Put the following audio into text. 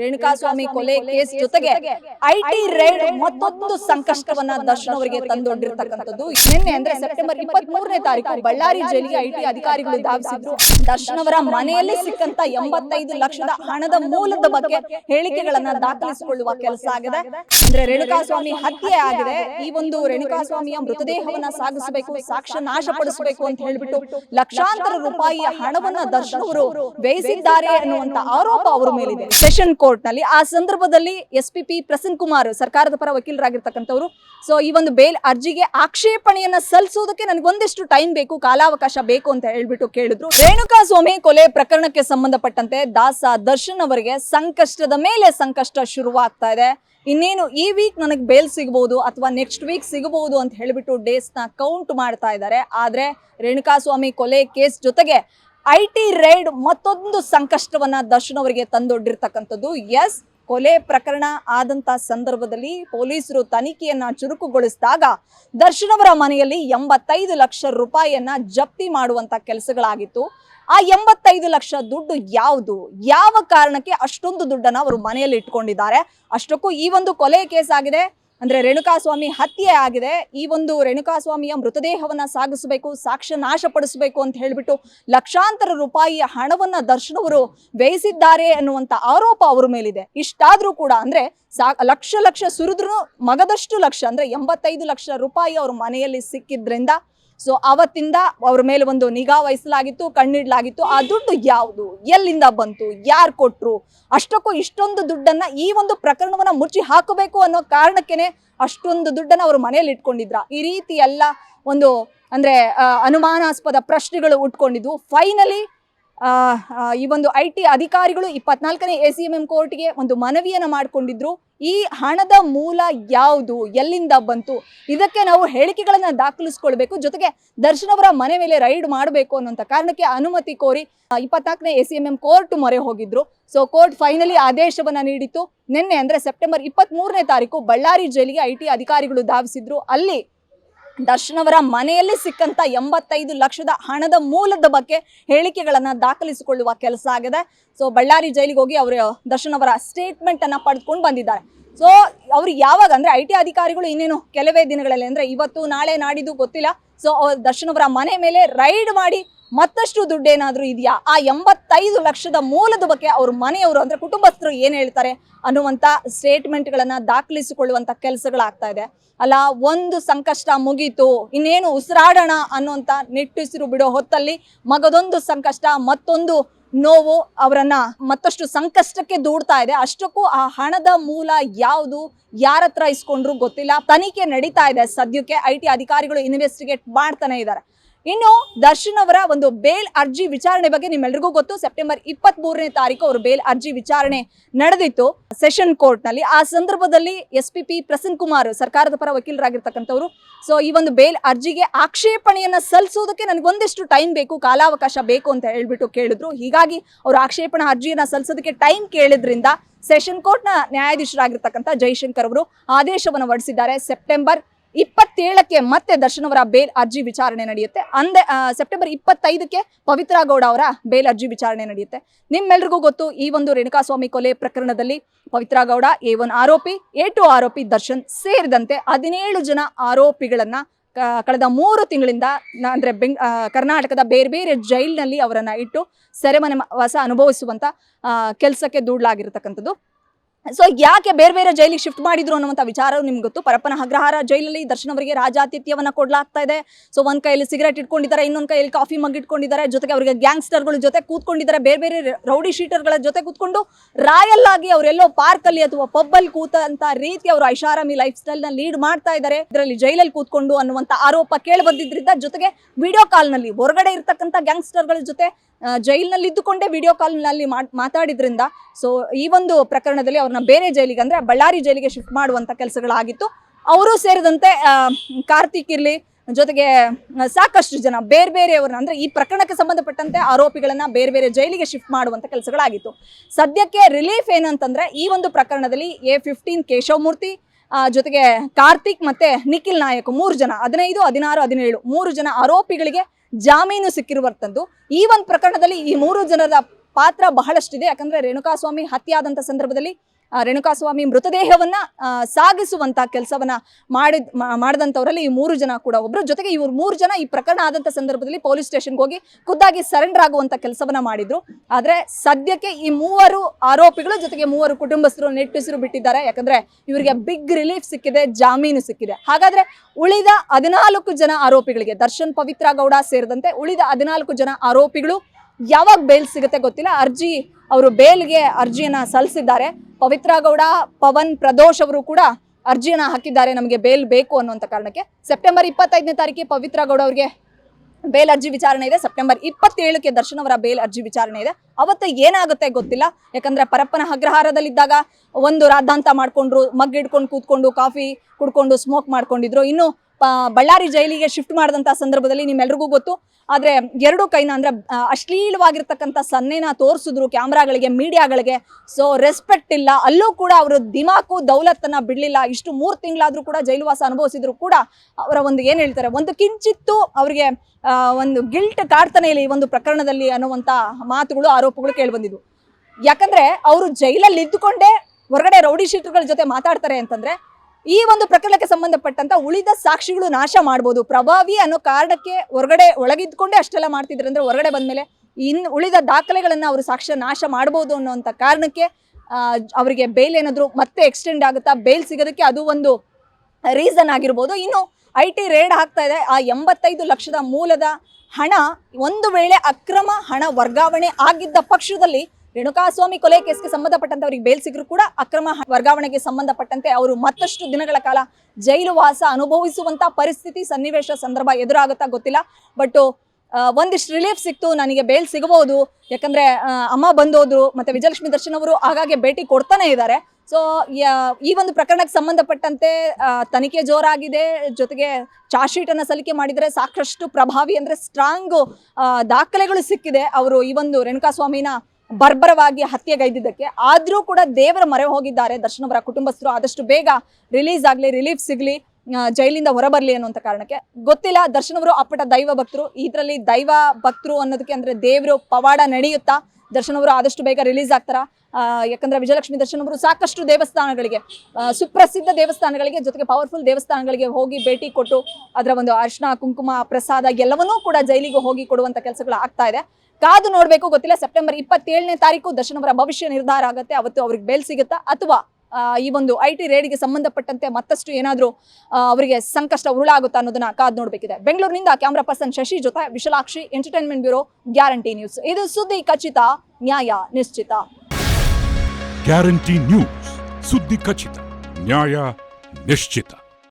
ರೇಣುಕಾಸ್ವಾಮಿ ಕೊಲೆ ಕೇಸ್ ಜೊತೆಗೆ IT ride ಮತ್ತೊಂದು ಸಂಕಷ್ಟವನ್ನ ದರ್ಶನ್ ಅವರಿಗೆ ತಂದೊಡ್ಡಿರ್ತಕ್ಕಂಥದ್ದು. ನಿನ್ನೆ ಅಂದ್ರೆ ಸೆಪ್ಟೆಂಬರ್ ಇಪ್ಪತ್ತ್ ಮೂರನೇ ತಾರೀಕು ಬಳ್ಳಾರಿ ಜೈಲಿಗೆ ಐಟಿ ಅಧಿಕಾರಿಗಳು ಧಾವಿಸಿದ್ರು. ದರ್ಶನ್ ಅವರ ಮನೆಯಲ್ಲಿ ಸಿಕ್ಕಂತ ಎಂಬತ್ತೈದು ಲಕ್ಷದ ಹಣದ ಮೂಲದ ಬಗ್ಗೆ ಹೇಳಿಕೆಗಳನ್ನ ದಾಖಲಿಸಿಕೊಳ್ಳುವ ಕೆಲಸ ಆಗಿದೆ. ಅಂದ್ರೆ ರೇಣುಕಾಸ್ವಾಮಿ ಹತ್ಯೆ ಆಗಿದೆ. ಈ ಒಂದು ರೇಣುಕಾಸ್ವಾಮಿಯ ಮೃತದೇಹವನ್ನ ಸಾಗಿಸಬೇಕು ಸಾಕ್ಷ್ಯ ನಾಶಪಡಿಸಬೇಕು ಅಂತ ಹೇಳ್ಬಿಟ್ಟು ಲಕ್ಷಾಂತರ ರೂಪಾಯಿಯ ಹಣವನ್ನ ದರ್ಶನ್ ಅವರು ವ್ಯಯಿಸಿದ್ದಾರೆ ಅನ್ನುವಂತ ಆರೋಪ ಅವರ ಮೇಲಿದೆ ಸೆಷನ್ ಕೋರ್ಟ್ನಲ್ಲಿ ಆ ಸಂದರ್ಭದಲ್ಲಿ S P P Prasan Kumar ಸರ್ಕಾರದ ಪರ ವಕೀಲರಾಗಿರ್ತಕ್ಕಂಥವ್ರು. ಸೊ, ಈ ಒಂದು ಬೇಲ್ ಅರ್ಜಿಗೆ ಆಕ್ಷೇಪಣೆಯನ್ನು ಸಲ್ಲಿಸೋದಕ್ಕೆ ನನಗೆ ಒಂದಿಷ್ಟು ಟೈಮ್ ಬೇಕು, ಕಾಲಾವಕಾಶ ಬೇಕು ಅಂತ ಹೇಳ್ಬಿಟ್ಟು ಕೇಳಿದ್ರು. ರೇಣುಕಾ ಸ್ವಾಮಿ ಕೊಲೆ ಪ್ರಕರಣಕ್ಕೆ ಸಂಬಂಧಪಟ್ಟಂತೆ ದಾಸ ದರ್ಶನ್ ಅವರಿಗೆ ಸಂಕಷ್ಟದ ಮೇಲೆ ಸಂಕಷ್ಟ ಶುರುವಾಗ್ತಾ ಇದೆ. ಇನ್ನೇನು ಈ ವೀಕ್ ನನಗೆ ಬೇಲ್ ಸಿಗಬಹುದು ಅಥವಾ ನೆಕ್ಸ್ಟ್ ವೀಕ್ ಸಿಗಬಹುದು ಅಂತ ಹೇಳಿಬಿಟ್ಟು ಡೇಸ್ನ ಕೌಂಟ್ ಮಾಡ್ತಾ ಇದ್ದಾರೆ. ಆದ್ರೆ ರೇಣುಕಾಸ್ವಾಮಿ ಕೊಲೆ ಕೇಸ್ ಜೊತೆಗೆ ಐ ಟಿ ರೈಡ್ ಮತ್ತೊಂದು ಸಂಕಷ್ಟವನ್ನ ದರ್ಶನ್ ಅವರಿಗೆ ತಂದೊಡ್ಡಿರ್ತಕ್ಕಂಥದ್ದು. ಎಸ್, ಕೊಲೆ ಪ್ರಕರಣ ಆದಂತ ಸಂದರ್ಭದಲ್ಲಿ ಪೊಲೀಸರು ತನಿಖೆಯನ್ನ ಚುರುಕುಗೊಳಿಸಿದಾಗ ದರ್ಶನ್ ಅವರ ಮನೆಯಲ್ಲಿ ಎಂಬತ್ತೈದು ಲಕ್ಷ ರೂಪಾಯಿಯನ್ನ ಜಪ್ತಿ ಮಾಡುವಂತ ಕೆಲಸಗಳಾಗಿತ್ತು. ಆ ಎಂಬತ್ತೈದು ಲಕ್ಷ ದುಡ್ಡು ಯಾವುದು? ಯಾವ ಕಾರಣಕ್ಕೆ ಅಷ್ಟೊಂದು ದುಡ್ಡನ್ನ ಅವರು ಮನೆಯಲ್ಲಿ ಇಟ್ಕೊಂಡಿದ್ದಾರೆ? ಅಷ್ಟಕ್ಕೂ ಈ ಒಂದು ಕೊಲೆ ಕೇಸ್ ಆಗಿದೆ. ಅಂದ್ರೆ ರೇಣುಕಾಸ್ವಾಮಿ ಹತ್ಯೆ ಆಗಿದೆ. ಈ ಒಂದು ರೇಣುಕಾಸ್ವಾಮಿಯ ಮೃತದೇಹವನ್ನ ಸಾಗಿಸಬೇಕು, ಸಾಕ್ಷ್ಯ ನಾಶಪಡಿಸಬೇಕು ಅಂತ ಹೇಳಿಬಿಟ್ಟು ಲಕ್ಷಾಂತರ ರೂಪಾಯಿಯ ಹಣವನ್ನ ದರ್ಶನವರು ವ್ಯಯಿಸಿದ್ದಾರೆ ಅನ್ನುವಂತ ಆರೋಪ ಅವರ ಮೇಲಿದೆ. ಇಷ್ಟಾದ್ರೂ ಕೂಡ ಅಂದ್ರೆ ಲಕ್ಷ ಲಕ್ಷ ಸುರಿದ್ರು ಮಗದಷ್ಟು ಲಕ್ಷ ಅಂದ್ರೆ ಎಂಬತ್ತೈದು ಲಕ್ಷ ರೂಪಾಯಿ ಅವ್ರ ಮನೆಯಲ್ಲಿ ಸಿಕ್ಕಿದ್ರಿಂದ ಸೊ ಅವತ್ತಿಂದ ಅವ್ರ ಮೇಲೆ ಒಂದು ನಿಗಾ ವಹಿಸಲಾಗಿತ್ತು, ಕಣ್ಣಿಡ್ಲಾಗಿತ್ತು. ಆ ದುಡ್ಡು ಯಾವುದು? ಎಲ್ಲಿಂದ ಬಂತು? ಯಾರು ಕೊಟ್ಟರು ಅಷ್ಟಕ್ಕೂ ಇಷ್ಟೊಂದು ದುಡ್ಡನ್ನ ಈ ಒಂದು ಪ್ರಕರಣವನ್ನ ಮುಚ್ಚಿ ಹಾಕಬೇಕು ಅನ್ನೋ ಕಾರಣಕ್ಕೇನೆ ಅಷ್ಟೊಂದು ದುಡ್ಡನ್ನ ಅವ್ರ ಮನೆಯಲ್ಲಿ ಇಟ್ಕೊಂಡಿದ್ರ. ಈ ರೀತಿ ಎಲ್ಲ ಒಂದು, ಅಂದ್ರೆ ಅನುಮಾನಾಸ್ಪದ ಪ್ರಶ್ನೆಗಳು ಉಟ್ಕೊಂಡಿದ್ವು. ಫೈನಲಿ ಈ ಒಂದು ಐ ಟಿ ಅಧಿಕಾರಿಗಳು ಇಪ್ಪತ್ನಾಲ್ಕನೇ ಎ ಸಿ ಎಂ ಎಂ ಕೋರ್ಟ್ಗೆ ಒಂದು ಮನವಿಯನ್ನು ಮಾಡಿಕೊಂಡಿದ್ರು. ಈ ಹಣದ ಮೂಲ ಯಾವುದು, ಎಲ್ಲಿಂದ ಬಂತು, ಇದಕ್ಕೆ ನಾವು ಹೇಳಿಕೆಗಳನ್ನು ದಾಖಲಿಸ್ಕೊಳ್ಬೇಕು. ಜೊತೆಗೆ ದರ್ಶನ್ ಅವರ ಮನೆ ಮೇಲೆ ರೈಡ್ ಮಾಡಬೇಕು ಅನ್ನೋಂಥ ಕಾರಣಕ್ಕೆ ಅನುಮತಿ ಕೋರಿ ಇಪ್ಪತ್ನಾಲ್ಕನೇ A C M M court ಮೊರೆ ಹೋಗಿದ್ರು. ಸೊ, ಕೋರ್ಟ್ ಫೈನಲಿ ಆದೇಶವನ್ನು ನೀಡಿತ್ತು. ನಿನ್ನೆ ಅಂದರೆ ಸೆಪ್ಟೆಂಬರ್ ಇಪ್ಪತ್ತ್ ಮೂರನೇ ತಾರೀಕು ಬಳ್ಳಾರಿ ಜೈಲಿಗೆ ಐ ಟಿ ಅಧಿಕಾರಿಗಳು ಧಾವಿಸಿದ್ರು. ಅಲ್ಲಿ ದರ್ಶನ್ ಅವರ ಮನೆಯಲ್ಲಿ ಸಿಕ್ಕಂತ ಎಂಬತ್ತೈದು ಲಕ್ಷದ ಹಣದ ಮೂಲದ ಬಗ್ಗೆ ಹೇಳಿಕೆಗಳನ್ನ ದಾಖಲಿಸಿಕೊಳ್ಳುವ ಕೆಲಸ ಆಗಿದೆ. ಸೊ ಬಳ್ಳಾರಿ ಜೈಲಿಗೆ ಹೋಗಿ ಅವರು ದರ್ಶನ್ ಅವರ ಸ್ಟೇಟ್ಮೆಂಟ್ ಅನ್ನ ಪಡೆದುಕೊಂಡು ಬಂದಿದ್ದಾರೆ. ಸೊ ಅವ್ರು ಯಾವಾಗ ಅಂದ್ರೆ ಐ ಟಿ ಅಧಿಕಾರಿಗಳು ಇನ್ನೇನು ಕೆಲವೇ ದಿನಗಳಲ್ಲಿ ಅಂದ್ರೆ ಇವತ್ತು ನಾಳೆ ನಾಡಿದ್ದು ಗೊತ್ತಿಲ್ಲ. ಸೊ ದರ್ಶನ್ ಅವರ ಮನೆ ಮೇಲೆ ರೈಡ್ ಮಾಡಿ ಮತ್ತಷ್ಟು ದುಡ್ಡು ಏನಾದರೂ ಇದೆಯಾ? ಆ ಎಂಬತ್ತೈದು ಲಕ್ಷದ ಮೂಲದ ಬಗ್ಗೆ ಅವ್ರ ಮನೆಯವರು ಅಂದರೆ ಕುಟುಂಬಸ್ಥರು ಏನು ಹೇಳ್ತಾರೆ ಅನ್ನುವಂಥ ಸ್ಟೇಟ್ಮೆಂಟ್ಗಳನ್ನು ದಾಖಲಿಸಿಕೊಳ್ಳುವಂಥ ಕೆಲಸಗಳಾಗ್ತಾ ಇದೆ. ಅಲ್ಲ, ಒಂದು ಸಂಕಷ್ಟ ಮುಗೀತು, ಇನ್ನೇನು ಉಸಿರಾಡೋಣ ಅನ್ನುವಂಥ ನಿಟ್ಟುಸಿರು ಬಿಡೋ ಹೊತ್ತಲ್ಲಿ ಮಗದೊಂದು ಸಂಕಷ್ಟ, ಮತ್ತೊಂದು ನೋವು ಅವರನ್ನ ಮತ್ತಷ್ಟು ಸಂಕಷ್ಟಕ್ಕೆ ದೂಡ್ತಾ ಇದೆ. ಅಷ್ಟಕ್ಕೂ ಆ ಹಣದ ಮೂಲ ಯಾವುದು, ಯಾರ ಹತ್ರ ಇಸ್ಕೊಂಡ್ರು ಗೊತ್ತಿಲ್ಲ. ತನಿಖೆ ನಡೀತಾ ಇದೆ ಸದ್ಯಕ್ಕೆ. ಐ ಅಧಿಕಾರಿಗಳು ಇನ್ವೆಸ್ಟಿಗೇಟ್ ಮಾಡ್ತಾನೆ ಇದ್ದಾರೆ. ಇನ್ನು ದರ್ಶನ್ ಅವರ ಒಂದು ಬೇಲ್ ಅರ್ಜಿ ವಿಚಾರಣೆ ಬಗ್ಗೆ ನಿಮ್ಮೆಲ್ರಿಗೂ ಗೊತ್ತು. ಸೆಪ್ಟೆಂಬರ್ ಇಪ್ಪತ್ತ್ ಮೂರನೇ ತಾರೀಕು ಅವರು ಬೇಲ್ ಅರ್ಜಿ ವಿಚಾರಣೆ ನಡೆದಿತ್ತು ಸೆಷನ್ ಕೋರ್ಟ್ನಲ್ಲಿ ಆ ಸಂದರ್ಭದಲ್ಲಿ S P P Prasan Kumar ಸರ್ಕಾರದ ಪರ ವಕೀಲರಾಗಿರ್ತಕ್ಕಂಥವ್ರು. ಸೊ ಈ ಒಂದು ಬೇಲ್ ಅರ್ಜಿಗೆ ಆಕ್ಷೇಪಣೆಯನ್ನ ಸಲ್ಲಿಸೋದಕ್ಕೆ ನನಗೆ ಒಂದಿಷ್ಟು ಟೈಮ್ ಬೇಕು, ಕಾಲಾವಕಾಶ ಬೇಕು ಅಂತ ಹೇಳ್ಬಿಟ್ಟು ಕೇಳಿದ್ರು. ಹೀಗಾಗಿ ಅವರು ಆಕ್ಷೇಪಣಾ ಅರ್ಜಿಯನ್ನ ಸಲ್ಲಿಸೋದಕ್ಕೆ ಟೈಮ್ ಕೇಳಿದ್ರಿಂದ ಸೆಷನ್ ಕೋರ್ಟ್ನ ನ್ಯಾಯಾಧೀಶರಾಗಿರ್ತಕ್ಕಂಥ ಜೈಶಂಕರ್ ಅವರು ಆದೇಶವನ್ನು ಹೊರಡಿಸಿದ್ದಾರೆ. ಸೆಪ್ಟೆಂಬರ್ ಇಪ್ಪತ್ತೇಳಕ್ಕೆ ಮತ್ತೆ ದರ್ಶನ್ ಅವರ ಬೇಲ್ ಅರ್ಜಿ ವಿಚಾರಣೆ ನಡೆಯುತ್ತೆ. ಅಂದೆ ಸೆಪ್ಟೆಂಬರ್ ಇಪ್ಪತ್ತೈದಕ್ಕೆ ಪವಿತ್ರ ಗೌಡ ಅವರ ಬೇಲ್ ಅರ್ಜಿ ವಿಚಾರಣೆ ನಡೆಯುತ್ತೆ. ನಿಮ್ಮೆಲ್ರಿಗೂ ಗೊತ್ತು, ಈ ಒಂದು ರೇಣುಕಾಸ್ವಾಮಿ ಕೊಲೆ ಪ್ರಕರಣದಲ್ಲಿ ಪವಿತ್ರ ಗೌಡ ಎ ಒನ್ ಆರೋಪಿ, ಎ ಟು ಆರೋಪಿ ದರ್ಶನ್ ಸೇರಿದಂತೆ ಹದಿನೇಳು ಜನ ಆರೋಪಿಗಳನ್ನ ಕಳೆದ ಮೂರು ತಿಂಗಳಿಂದ ಅಂದ್ರೆ ಬೆಂಗ್ ಕರ್ನಾಟಕದ ಬೇರೆ ಬೇರೆ ಜೈಲಿನಲ್ಲಿ ಅವರನ್ನ ಇಟ್ಟು ಸೆರೆಮನೆ ವಾಸ ಅನುಭವಿಸುವಂತ ಕೆಲಸಕ್ಕೆ ದೂಡ್ಲಾಗಿರ್ತಕ್ಕಂಥದ್ದು. ಸೊ ಯಾಕೆ ಬೇರೆ ಬೇರೆ ಜೈಲಿಗೆ ಶಿಫ್ಟ್ ಮಾಡಿದ್ರು ಅನ್ನುವಂಥ ವಿಚಾರ ನಿಮ್ಗೆ ಗೊತ್ತು. ಪರಪ್ಪನ ಅಗ್ರಹಾರ ಜೈಲಲ್ಲಿ ದರ್ಶನ್ ಅವರಿಗೆ ರಾಜಾತಿಥ್ಯವನ್ನು ಕೊಡಲಾಗ್ತಾ ಇದೆ. ಸೊ ಒಂದು ಕೈಯಲ್ಲಿ ಸಿಗರೇಟ್ ಇಟ್ಕೊಂಡಿದ್ದಾರೆ, ಇನ್ನೊಂದು ಕೈಯಲ್ಲಿ ಕಾಫಿ ಮಗ್ ಇಟ್ಕೊಂಡಿದ್ದಾರೆ. ಜೊತೆಗೆ ಅವರಿಗೆ ಗ್ಯಾಂಗ್ಸ್ಟರ್ಗಳ ಜೊತೆ ಕೂತ್ಕೊಂಡಿದ್ದಾರೆ. ಬೇರೆ ಬೇರೆ ರೌಡಿ ಶೀಟರ್ಗಳ ಜೊತೆ ಕೂತ್ಕೊಂಡು ರಾಯಲ್ ಆಗಿ ಅವರೆಲ್ಲೋ ಪಾರ್ಕ್ ಅಲ್ಲಿ ಅಥವಾ ಪಬ್ ಅಲ್ಲಿ ಕೂತಂತ ರೀತಿ ಅವರು ಐಷಾರಾಮಿ ಲೈಫ್ ಸ್ಟೈಲ್ನ ಲೀಡ್ ಮಾಡ್ತಾ ಇದ್ದಾರೆ. ಇದರಲ್ಲಿ ಜೈಲಲ್ಲಿ ಕೂತ್ಕೊಂಡು ಅನ್ನುವಂಥ ಆರೋಪ ಕೇಳಿ ಬಂದಿದ್ರಿಂದ ಜೊತೆಗೆ ವಿಡಿಯೋ ಕಾಲ್ನಲ್ಲಿ ಹೊರಗಡೆ ಇರ್ತಕ್ಕಂಥ ಗ್ಯಾಂಗ್ಸ್ಟರ್ಗಳ ಜೊತೆ ಜೈಲಿನಲ್ಲಿ ಇದ್ದುಕೊಂಡೇ ವಿಡಿಯೋ ಕಾಲ್ನಲ್ಲಿ ಮಾತಾಡಿದ್ರಿಂದ ಸೊ ಈ ಒಂದು ಪ್ರಕರಣದಲ್ಲಿ ಅವ್ರನ್ನ ಬೇರೆ ಜೈಲಿಗೆ ಅಂದ್ರೆ ಬಳ್ಳಾರಿ ಜೈಲಿಗೆ ಶಿಫ್ಟ್ ಮಾಡುವಂತ ಕೆಲಸಗಳಾಗಿತ್ತು. ಅವರು ಸೇರಿದಂತೆ ಕಾರ್ತಿಕ್ ಇರ್ಲಿ, ಜೊತೆಗೆ ಸಾಕಷ್ಟು ಜನ ಬೇರೆ ಬೇರೆಯವ್ರನ್ನ ಅಂದ್ರೆ ಈ ಪ್ರಕರಣಕ್ಕೆ ಸಂಬಂಧಪಟ್ಟಂತೆ ಆರೋಪಿಗಳನ್ನ ಬೇರೆ ಬೇರೆ ಜೈಲಿಗೆ ಶಿಫ್ಟ್ ಮಾಡುವಂತ ಕೆಲಸಗಳಾಗಿತ್ತು. ಸದ್ಯಕ್ಕೆ ರಿಲೀಫ್ ಏನಂತಂದ್ರೆ ಈ ಒಂದು ಪ್ರಕರಣದಲ್ಲಿ ಎ ಫಿಫ್ಟೀನ್ ಕೇಶವಮೂರ್ತಿ ಜೊತೆಗೆ ಕಾರ್ತಿಕ್ ಮತ್ತೆ ನಿಖಿಲ್ ನಾಯಕ್ ಮೂರು ಜನ, ಹದಿನೈದು, ಹದಿನಾರು, ಹದಿನೇಳು, ಮೂರು ಜನ ಆರೋಪಿಗಳಿಗೆ ಜಾಮೀನು ಸಿಕ್ಕಿರುವಂತದ್ದು ಈ ಒಂದು ಪ್ರಕರಣದಲ್ಲಿ ಈ ಮೂರು ಜನರ ಪಾತ್ರ ಬಹಳಷ್ಟಿದೆ. ಯಾಕಂದ್ರೆ ರೇಣುಕಾಸ್ವಾಮಿ ಹತ್ಯೆ ಆದಂತ ಸಂದರ್ಭದಲ್ಲಿ ರೇಣುಕಾಸ್ವಾಮಿ ಮೃತದೇಹವನ್ನ ಸಾಗಿಸುವಂಥ ಕೆಲಸವನ್ನ ಮಾಡಿದ್ ಮಾಡಿದಂಥವರಲ್ಲಿ ಈ ಮೂರು ಜನ ಕೂಡ ಒಬ್ಬರು ಜೊತೆಗೆ ಇವರು ಮೂರು ಜನ ಈ ಪ್ರಕರಣ ಆದಂತ ಸಂದರ್ಭದಲ್ಲಿ ಪೊಲೀಸ್ ಸ್ಟೇಷನ್ಗೆ ಹೋಗಿ ಖುದ್ದಾಗಿ ಸರೆಂಡರ್ ಆಗುವಂತ ಕೆಲಸವನ್ನ ಮಾಡಿದ್ರು. ಆದರೆ ಸದ್ಯಕ್ಕೆ ಈ ಮೂವರು ಆರೋಪಿಗಳು, ಜೊತೆಗೆ ಮೂವರು ಕುಟುಂಬಸ್ಥರು ನೆಟ್ಟಿಸಿರು ಬಿಟ್ಟಿದ್ದಾರೆ. ಯಾಕಂದ್ರೆ ಇವರಿಗೆ ಬಿಗ್ ರಿಲೀಫ್ ಸಿಕ್ಕಿದೆ, ಜಾಮೀನು ಸಿಕ್ಕಿದೆ. ಹಾಗಾದ್ರೆ ಉಳಿದ ಹದಿನಾಲ್ಕು ಜನ ಆರೋಪಿಗಳಿಗೆ, ದರ್ಶನ್ ಪವಿತ್ರ ಗೌಡ ಸೇರಿದಂತೆ ಉಳಿದ ಹದಿನಾಲ್ಕು ಜನ ಆರೋಪಿಗಳು ಯಾವಾಗ ಬೇಲ್ ಸಿಗುತ್ತೆ ಗೊತ್ತಿಲ್ಲ. ಅರ್ಜಿ, ಅವರು ಬೇಲ್ಗೆ ಅರ್ಜಿಯನ್ನ ಸಲ್ಲಿಸಿದ್ದಾರೆ. ಪವಿತ್ರ ಗೌಡ, ಪವನ್ ಪ್ರದೋಷ್ ಅವರು ಕೂಡ ಅರ್ಜಿಯನ್ನ ಹಾಕಿದ್ದಾರೆ. ನಮಗೆ ಬೇಲ್ ಬೇಕು ಅನ್ನುವಂಥ ಕಾರಣಕ್ಕೆ. ಸೆಪ್ಟೆಂಬರ್ ಇಪ್ಪತ್ತೈದನೇ ತಾರೀಕಿಗೆ ಪವಿತ್ರ ಗೌಡ ಅವರಿಗೆ ಬೇಲ್ ಅರ್ಜಿ ವಿಚಾರಣೆ ಇದೆ. ಸೆಪ್ಟೆಂಬರ್ ಇಪ್ಪತ್ತೇಳಕ್ಕೆ ದರ್ಶನ್ ಅವರ ಬೇಲ್ ಅರ್ಜಿ ವಿಚಾರಣೆ ಇದೆ. ಅವತ್ತು ಏನಾಗುತ್ತೆ ಗೊತ್ತಿಲ್ಲ. ಯಾಕಂದ್ರೆ ಪರಪ್ಪನ ಅಗ್ರಹಾರದಲ್ಲಿದ್ದಾಗ ಒಂದು ರಾದ್ದಾಂತ ಮಾಡ್ಕೊಂಡ್ರು ಮಗ್ ಹಿಡ್ಕೊಂಡು ಕೂತ್ಕೊಂಡು, ಕಾಫಿ ಕುಡ್ಕೊಂಡು ಸ್ಮೋಕ್ ಮಾಡ್ಕೊಂಡಿದ್ರು. ಇನ್ನು ಬಳ್ಳಾರಿ ಜೈಲಿಗೆ ಶಿಫ್ಟ್ ಮಾಡಿದಂಥ ಸಂದರ್ಭದಲ್ಲಿ ನಿಮ್ಮೆಲ್ರಿಗೂ ಗೊತ್ತು. ಆದರೆ ಎರಡು ಕೈನ ಅಂದರೆ ಅಶ್ಲೀಲವಾಗಿರ್ತಕ್ಕಂಥ ಸನ್ನೆನ ತೋರಿಸಿದ್ರು ಕ್ಯಾಮ್ರಾಗಳಿಗೆ, ಮೀಡಿಯಾಗಳಿಗೆ. ಸೊ ರೆಸ್ಪೆಕ್ಟ್ ಇಲ್ಲ. ಅಲ್ಲೂ ಕೂಡ ಅವರು ದಿಮಾಕು ದೌಲತ್ತನ್ನು ಬಿಡಲಿಲ್ಲ. ಇಷ್ಟು ಮೂರು ತಿಂಗಳಾದರೂ ಕೂಡ ಜೈಲುವಾಸ ಅನುಭವಿಸಿದ್ರು ಕೂಡ ಅವರ ಒಂದು ಏನು ಹೇಳ್ತಾರೆ, ಒಂದು ಕಿಂಚಿತ್ತು ಅವರಿಗೆ ಒಂದು ಗಿಲ್ಟ್ ಕಾಡ್ತಾನೆ ಇಲ್ಲ ಈ ಒಂದು ಪ್ರಕರಣದಲ್ಲಿ ಅನ್ನುವಂಥ ಮಾತುಗಳು, ಆರೋಪಗಳು ಕೇಳಿಬಂದಿದ್ವು. ಯಾಕಂದ್ರೆ ಅವರು ಜೈಲಲ್ಲಿ ಇದ್ದುಕೊಂಡೇ ಹೊರಗಡೆ ರೌಡಿ ಶೀಟರ್ಗಳ ಜೊತೆ ಮಾತಾಡ್ತಾರೆ ಅಂತಂದ್ರೆ ಈ ಒಂದು ಪ್ರಕರಣಕ್ಕೆ ಸಂಬಂಧಪಟ್ಟಂತ ಉಳಿದ ಸಾಕ್ಷಿಗಳು ನಾಶ ಮಾಡ್ಬೋದು. ಪ್ರಭಾವಿ ಅನ್ನೋ ಕಾರಣಕ್ಕೆ ಹೊರಗಡೆ ಒಳಗಿದ್ಕೊಂಡೇ ಅಷ್ಟೆಲ್ಲ ಮಾಡ್ತಿದ್ರು ಅಂದ್ರೆ ಹೊರಗಡೆ ಬಂದ್ಮೇಲೆ ಇನ್ ಉಳಿದ ದಾಖಲೆಗಳನ್ನ ಅವರು ಸಾಕ್ಷ್ಯ ನಾಶ ಮಾಡ್ಬೋದು ಅನ್ನೋಂಥ ಕಾರಣಕ್ಕೆ ಅವರಿಗೆ ಬೇಲ್ ಏನಾದ್ರು ಮತ್ತೆ ಎಕ್ಸ್ಟೆಂಡ್ ಆಗುತ್ತಾ? ಬೇಲ್ ಸಿಗೋದಕ್ಕೆ ಅದು ಒಂದು ರೀಸನ್ ಆಗಿರ್ಬೋದು. ಇನ್ನು ಐ ಟಿ ರೇಡ್ ಆಗ್ತಾ ಇದೆ. ಆ ಎಂಬತ್ತೈದು ಲಕ್ಷದ ಮೂಲದ ಹಣ, ಒಂದು ವೇಳೆ ಅಕ್ರಮ ಹಣ ವರ್ಗಾವಣೆ ಆಗಿದ್ದ ಪಕ್ಷದಲ್ಲಿ ರೇಣುಕಾಸ್ವಾಮಿ ಕೊಲೆ ಕೇಸ್ಗೆ ಸಂಬಂಧಪಟ್ಟಂತೆ ಅವರಿಗೆ ಬೇಲ್ ಸಿಗರು ಕೂಡ ಅಕ್ರಮ ವರ್ಗಾವಣೆಗೆ ಸಂಬಂಧಪಟ್ಟಂತೆ ಅವರು ಮತ್ತಷ್ಟು ದಿನಗಳ ಕಾಲ ಜೈಲು ವಾಸ ಅನುಭವಿಸುವಂತ ಪರಿಸ್ಥಿತಿ ಸನ್ನಿವೇಶ ಸಂದರ್ಭ ಎದುರಾಗುತ್ತಾ ಗೊತ್ತಿಲ್ಲ. ಬಟ್ ಒಂದಿಷ್ಟು ರಿಲೀಫ್ ಸಿಕ್ತು, ನನಗೆ ಬೇಲ್ ಸಿಗಬಹುದು. ಯಾಕಂದ್ರೆ ಅಮ್ಮ ಬಂದೋದ್ರು, ಮತ್ತೆ ವಿಜಯಲಕ್ಷ್ಮಿ ದರ್ಶನ್ ಅವರು ಆಗಾಗ್ಗೆ ಭೇಟಿ ಕೊಡ್ತಾನೆ ಇದ್ದಾರೆ. ಸೊ ಈ ಒಂದು ಪ್ರಕರಣಕ್ಕೆ ಸಂಬಂಧಪಟ್ಟಂತೆ ತನಿಖೆ ಜೋರಾಗಿದೆ. ಜೊತೆಗೆ ಚಾರ್ಜ್ ಶೀಟ್ ಅನ್ನ ಸಲ್ಲಿಕೆ ಮಾಡಿದರೆ ಸಾಕಷ್ಟು ಪ್ರಭಾವಿ ಅಂದ್ರೆ ಸ್ಟ್ರಾಂಗ್ ದಾಖಲೆಗಳು ಸಿಕ್ಕಿದೆ. ಅವರು ಈ ಒಂದು ರೇಣುಕಾಸ್ವಾಮಿನ ಬರ್ಬರವಾಗಿ ಹತ್ಯೆಗೈದಿದ್ದಕ್ಕೆ, ಆದರೂ ಕೂಡ ದೇವರ ಮೊರೆ ಹೋಗಿದ್ದಾರೆ ದರ್ಶನ್ ಅವರ ಕುಟುಂಬಸ್ಥರು. ಆದಷ್ಟು ಬೇಗ ರಿಲೀಸ್ ಆಗಲಿ, ರಿಲೀಫ್ ಸಿಗಲಿ ಜೈಲಿಂದ ಹೊರಬರಲಿ ಅನ್ನುವಂಥ ಕಾರಣಕ್ಕೆ. ಗೊತ್ತಿಲ್ಲ ದರ್ಶನ್ ಅವರು ಅಪ್ಪಟ ದೈವ ಭಕ್ತರು. ಇದರಲ್ಲಿ ದೈವ ಭಕ್ತರು ಅನ್ನೋದಕ್ಕೆ ಅಂದರೆ ದೇವರು ಪವಾಡ ನಡೆಯುತ್ತಾ? ದರ್ಶನ್ ಅವರು ಆದಷ್ಟು ಬೇಗ ರಿಲೀಸ್ ಆಗ್ತಾರ? ಯಾಕಂದ್ರೆ ವಿಜಯಲಕ್ಷ್ಮಿ ದರ್ಶನ್ ಅವರು ಸಾಕಷ್ಟು ದೇವಸ್ಥಾನಗಳಿಗೆ ಸುಪ್ರಸಿದ್ಧ ದೇವಸ್ಥಾನಗಳಿಗೆ, ಜೊತೆಗೆ ಪವರ್ಫುಲ್ ದೇವಸ್ಥಾನಗಳಿಗೆ ಹೋಗಿ ಭೇಟಿ ಕೊಟ್ಟು, ಅದರ ಒಂದು ಅರ್ಶನ, ಕುಂಕುಮ, ಪ್ರಸಾದ ಎಲ್ಲವನ್ನೂ ಕೂಡ ಜೈಲಿಗೆ ಹೋಗಿ ಕೊಡುವಂತ ಕೆಲಸಗಳು ಆಗ್ತಾ ಇದೆ. ಕಾದು ನೋಡ್ಬೇಕು, ಗೊತ್ತಿಲ್ಲ. ಸೆಪ್ಟೆಂಬರ್ ಇಪ್ಪತ್ತೇಳನೇ ತಾರೀಕು ದರ್ಶನವರ ಭವಿಷ್ಯ ನಿರ್ಧಾರ ಆಗುತ್ತೆ, ಅವತ್ತು ಅವ್ರಿಗೆ ಬೇಲ್ ಸಿಗುತ್ತಾ? ಅಥವಾ ಈ ಒಂದು ಐ ಟಿ ರೇಡ್ಗೆ ಸಂಬಂಧಪಟ್ಟಂತೆ ಮತ್ತಷ್ಟು ಏನಾದರೂ ಅವರಿಗೆ ಸಂಕಷ್ಟ ಉರುಳಾಗುತ್ತಾ ಅನ್ನೋದನ್ನ ಕಾದು ನೋಡಬೇಕಿದೆ. ಬೆಂಗಳೂರಿನಿಂದ ಕ್ಯಾಮ್ರಾ ಪರ್ಸನ್ ಶಶಿ ಜೊತೆ Vishalakshi entertainment bureau, Guarantee News. ಇದು ಸುದ್ದಿ ಖಚಿತ, ನ್ಯಾಯ ನಿಶ್ಚಿತ. ಗ್ಯಾರಂಟಿ ನ್ಯೂಸ್, ಸುದ್ದಿ ಖಚಿತ, ನ್ಯಾಯ ನಿಶ್ಚಿತ.